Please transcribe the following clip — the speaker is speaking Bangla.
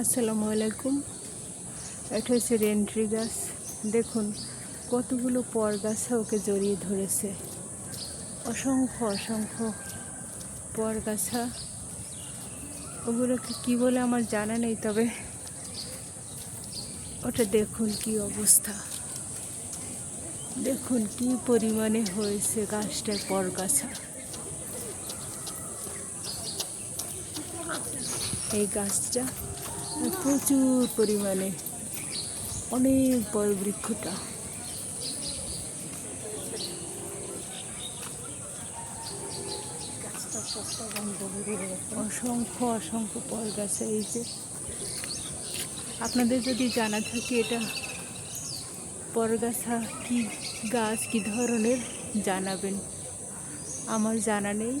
আসসালামু আলাইকুম। এটা হচ্ছে রেন্ট্রি গাছ। দেখুন, কতগুলো পর গাছে ওকে জড়িয়ে ধরেছে। অসংখ্য অসংখ্য পর গাছা। ওগুলোকে কী বলে আমার জানা নেই, তবে ওটা দেখুন কি অবস্থা। দেখুন কি পরিমাণে হয়েছে গাছটার পরগাছা এই গাছটা প্রচুর পরিমাণে অনেক বড় বৃক্ষটা। অসংখ্য অসংখ্য ফল গাছে এই যে। আপনাদের যদি জানা থাকে এটা পরগাছা কি গাছ, কি ধরনের, জানাবেন। আমার জানা নেই।